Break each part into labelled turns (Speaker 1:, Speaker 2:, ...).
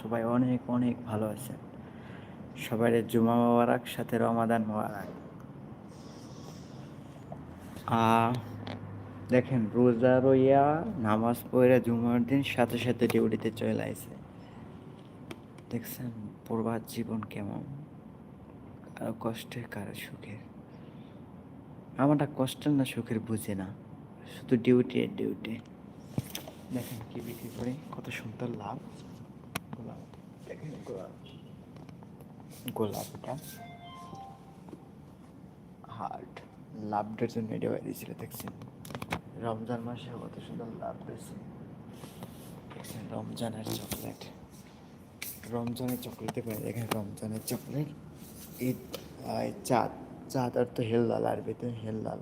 Speaker 1: সবাই অনেক অনেক ভালো আছেন। সবাই জুমা মোবারক, সাথে রমাদান মোবারক। দেখেন, রোজা রইয়া নামাজ পড়ে জুমার দিন সাথে সাথে ডিউটিতে চলে আসে দেখছেন প্রবাদ জীবন কেমন? কারও কষ্টের, কারও সুখের। আমারটা কষ্টের না সুখের বুঝে না। শুধু ডিউটি ডিউটি। দেখেন কি বিক্রি করে, কত সুন্দর লাভ। গোলাপ দেখেন গোলাপ গোলাপটা হার্ট লাভটার জন্য এটা দিয়েছিল দেখছেন? রমজান মাসে কত সুন্দর লাভ পেয়েছে দেখছেন, রমজানের চকলেট রমজানের চকলেটে করে দেখেন রমজানের চকলেট ঈদ চাঁদ। চাঁদ আর তো হেললাল আরবিতে হেললাল।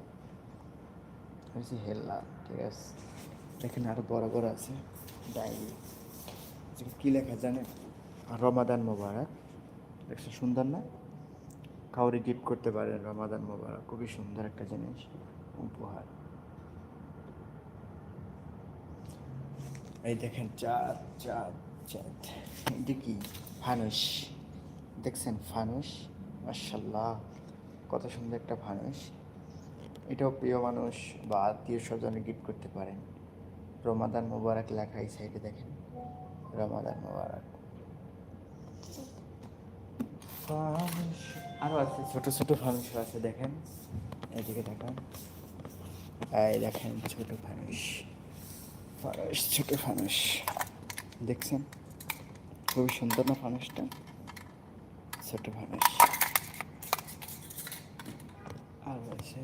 Speaker 1: হচ্ছে হেললাল, ঠিক আছে? দেখেন আরও বড় বড় আছে। ডায়েরি কি লেখা জানেন? রমাদান মোবারক। দেখছেন, সুন্দর না? কাউরে গিফট করতে পারেন রমাদান মোবারক। খুবই সুন্দর একটা জিনিস, উপহার। এই দেখেন, চাঁদ চাঁদ চাঁদ। এটা কি? ফানুস। দেখছেন, ফানুস? মার্শাল্লাহ কত সুন্দর একটা ফানুস। এটাও প্রিয় মানুষ বা আত্মীয় স্বজনে গিফট করতে পারেন। রমাদান মোবারক লেখা এই সাইডে দেখেন। রমাদান মোবারক। আরও আছে ছোট ছোট ফানুস আছে দেখেন। এদিকে দেখেন। এই দেখেন ছোট ফানুস। ফানুস ছোট ফানুস। দেখছেন? খুবই সুন্দর না ফানুসটা? ছোট ফানুস। আর আছে।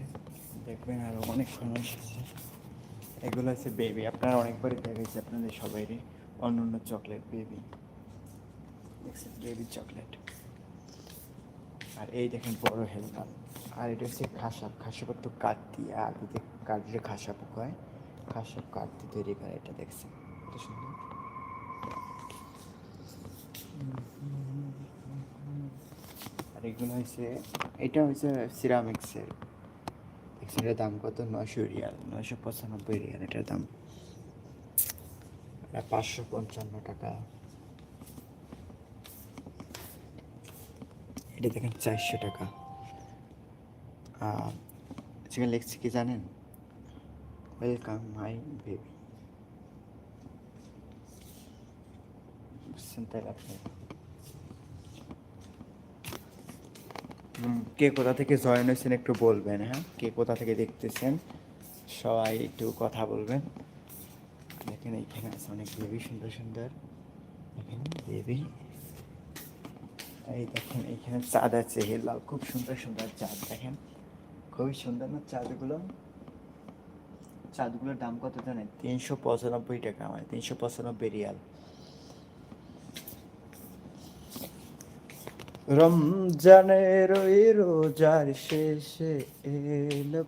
Speaker 1: দেখবেন আরও অনেক ফানুস আছে। এগুলো আছে বেবি। আপনারা অনেকবারই দেখেছি আপনাদের সবাইরই অন্য অন্য চকলেট বেবি বেবি চকলেট আর এই দেখেন বড় হেলকাল আর এটা হচ্ছে খাসাপ খাসাপ তো কাঠ। দিয়ে আলুতে কাঠ দিয়ে খাসাপ হয়। খাসাপ দিয়ে তৈরি করে এটা দেখছেন। সুন্দর। আর এগুলো হয়েছে এটা হয়েছে সিরামিক্সের এটার দাম কত? নয়শো রিয়াল, নয়শো পঁচানব্বই রিয়াল এটার দাম। পাঁচশো পঞ্চান্ন টাকা। এটা দেখেন চারশো টাকা। সেখানে লিখছে কি জানেন? ওয়েলকাম মাই বেবি বুঝছেন তাই আপনি? কে কোথা থেকে জয়েন হয়েছেন একটু বলবেন হ্যাঁ? কে কোথা থেকে দেখতেছেন? সবাই একটু কথা বলবেন। দেখেন এইখানে আছে অনেক বেবি সুন্দর সুন্দর। দেখেন বেবি এই দেখেন এইখানে চাঁদ আছে লাল, খুব সুন্দর সুন্দর চাঁদ, দেখেন। খুবই সুন্দর না চাঁদগুলো? চাঁদগুলোর দাম কত জানেন? তিনশো পঁচানব্বই টাকা মানে তিনশো পঁচানব্বই রিয়াল। রমজানের রোজার শেষে এলো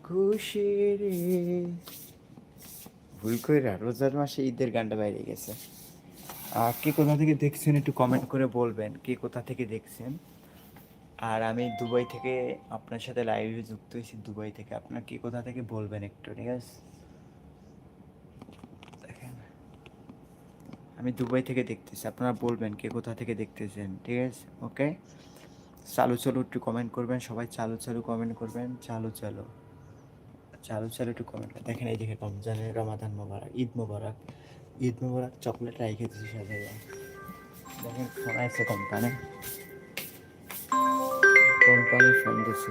Speaker 1: ঈদ। ভুল করে রোজার মাসে ঈদের গানটা বাইরে গেছে। আর কে কোথা থেকে দেখছেন একটু কমেন্ট করে বলবেন, কে কোথা থেকে দেখছেন? আর আমি দুবাই থেকে আপনার সাথে লাইভে যুক্ত হয়েছি, দুবাই থেকে। আপনার কে কোথা থেকে বলবেন একটু, ঠিক আছে? দেখেন। আমি দুবাই থেকে দেখতেছি, আপনারা বলবেন কে কোথা থেকে দেখতেছেন, ঠিক আছে? ওকে চালু চালু একটু কমেন্ট করবেন, সবাই চালু চালু কমেন্ট করবেন, চালু চালু। চালু চালু একটু কমেন্ট দেখেন এই দেখে রমজানের রমাদান মোবারক ঈদ মোবারক। ঈদ মোবারক চকলেট রাই খেতেছি সাজাইয়া দেখেন ফোন আছে কোম্পানি কোম্পানি ফোন দিচ্ছে